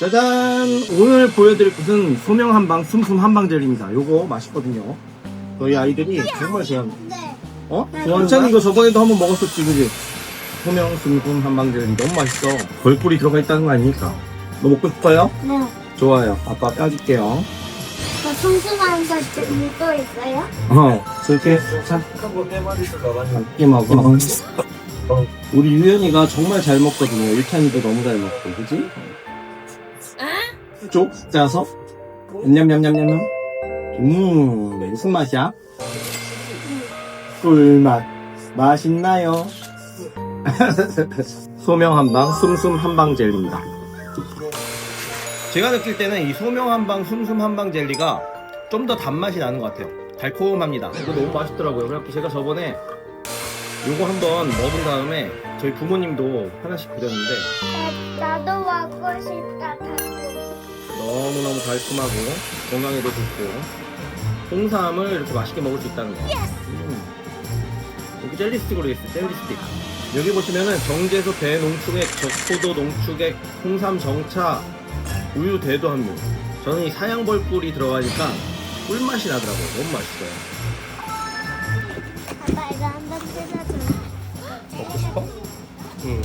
짜잔! 오늘 보여드릴 것은 소명 한방 숨숨 한방 젤리입니다. 요거 맛있거든요. 저희 아이들이 정말 좋아합니다. 네. 어? 원찬 이거 저번에도 한번 먹었었지, 그지? 소명 숨숨 한방 젤리 너무 맛있어. 벌꿀이 들어가 있다는 거 아닙니까? 너 먹고 싶어요? 네. 좋아요. 아빠 까줄게요. 저 성수만 살때 또 있어요? 어, 저렇게 자, 함께 먹어. 어, 우리 유연이가 정말 잘 먹거든요. 일찬이도 너무 잘 먹고, 그지? 쪽 짜서 냠냠냠냠냠. 음, 무슨 맛이야? 꿀맛. 맛있나요? 소명 한방, 숨숨 한방 젤리입니다. 제가 느낄 때는 이 소명 한방, 숨숨 한방 젤리가 좀 더 단맛이 나는 것 같아요. 달콤합니다. 이거 너무 맛있더라고요. 그래서 제가 저번에 요거 한번 먹은 다음에 저희 부모님도 하나씩 드렸는데 나, 나도 먹고 싶다. 너무너무 달콤하고 건강에도 좋고 홍삼을 이렇게 맛있게 먹을 수 있다는 거. 음. 여기 젤리 스틱으로 돼 있어요. 젤리 스틱. 여기 보시면은 정제소 대농축액, 적포도 농축액, 홍삼 정차, 우유 대도 함유. 저는 이 사양벌꿀이 들어가니까 꿀맛이 나더라고요. 너무 맛있어요. 아빠 이거 한번 뜯어줘. 먹고 싶어? 응.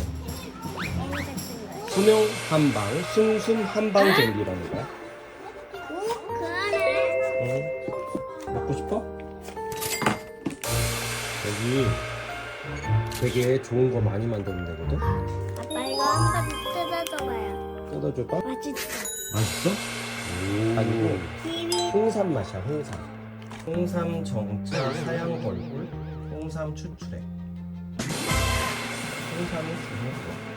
수명 한방, 숨숨 한방 젤리라는 거야. 오, 그 안에 응. 먹고 싶어? 여기 되게 좋은 거 많이 만드는 데거든? 아빠 이거 한번 뜯어줘봐요. 뜯어줄까? 맛있어. 맛있어? 아니고 키위. 홍삼 맛이야 홍삼 홍삼 정차 사양 벌꿀 홍삼 추출액 홍삼이 거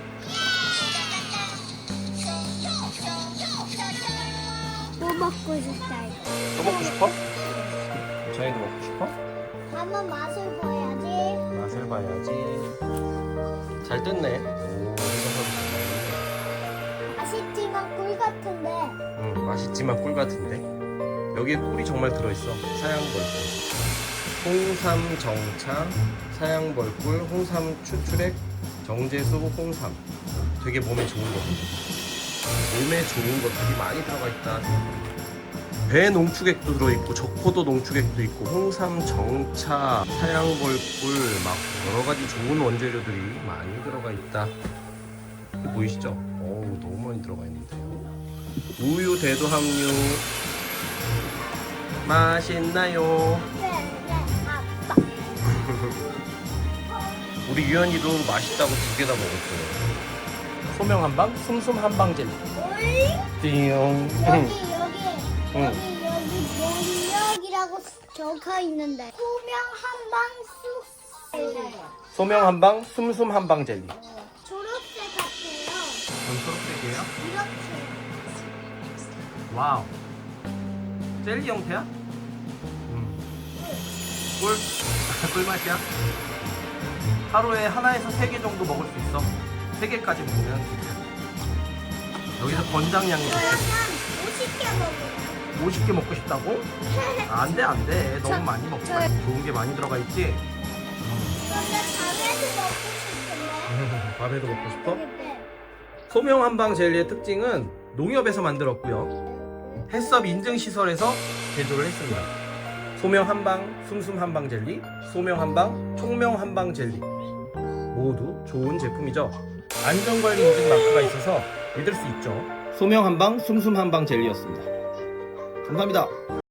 먹고 싶다 이거. 또 먹고 싶어? 저희도 먹고 싶어? 한번 맛을 보야지. 맛을 봐야지 잘 뜯네 오 맛있지만 꿀 같은데. 응, 맛있지만 꿀 같은데 여기에 꿀이 정말 들어있어 사양벌꿀 홍삼 정차 사양벌꿀 홍삼 추출액 정제수 홍삼 되게 몸에 좋은 거거든 몸에 좋은 것들이 많이 들어가 있다 배 농축액도 들어있고 적포도 농축액도 있고 홍삼 정차 사양벌꿀 막 여러 가지 좋은 원재료들이 많이 들어가 있다 보이시죠? 어우 너무 많이 들어가 있는데요 우유 대도 함유 맛있나요? 네, 네. 우리 유연이도 맛있다고 두 개 다 먹었어요 소명 한방, 숨숨 한방 젤리 꿀. 띵용 여기 여기 응. 여기 여기 명력이라고 적혀 있는데 소명 한방 쑥 소명 한방, 숨숨 한방 젤리 초록색 같아요. 그럼 초록색이에요? 이렇게 와우 젤리 형태야? 음. 꿀? 꿀맛이야? 하루에 하나에서 세 개 정도 먹을 수 있어 세 개까지 먹으면 괜찮아 여기서 권장량이 저 좋대 약간 50개 먹어요. 50개 먹고 싶다고? 안 돼 안 돼 너무 저- 많이 먹지 저- 마 좋은 게 많이 들어가 있지? 근데 밤에도 먹고 싶은데. 밥에도 먹고 싶어? 네. 소명 한방 젤리의 특징은 농협에서 만들었고요 해썹 인증 시설에서 제조를 했습니다 소명 한방, 숨숨 한방 젤리, 소명 한방, 총명 한방 젤리 모두 좋은 제품이죠 안전관리 인증 마크가 있어서 믿을 수 있죠. 소명 한방, 숨숨 한방 젤리였습니다. 감사합니다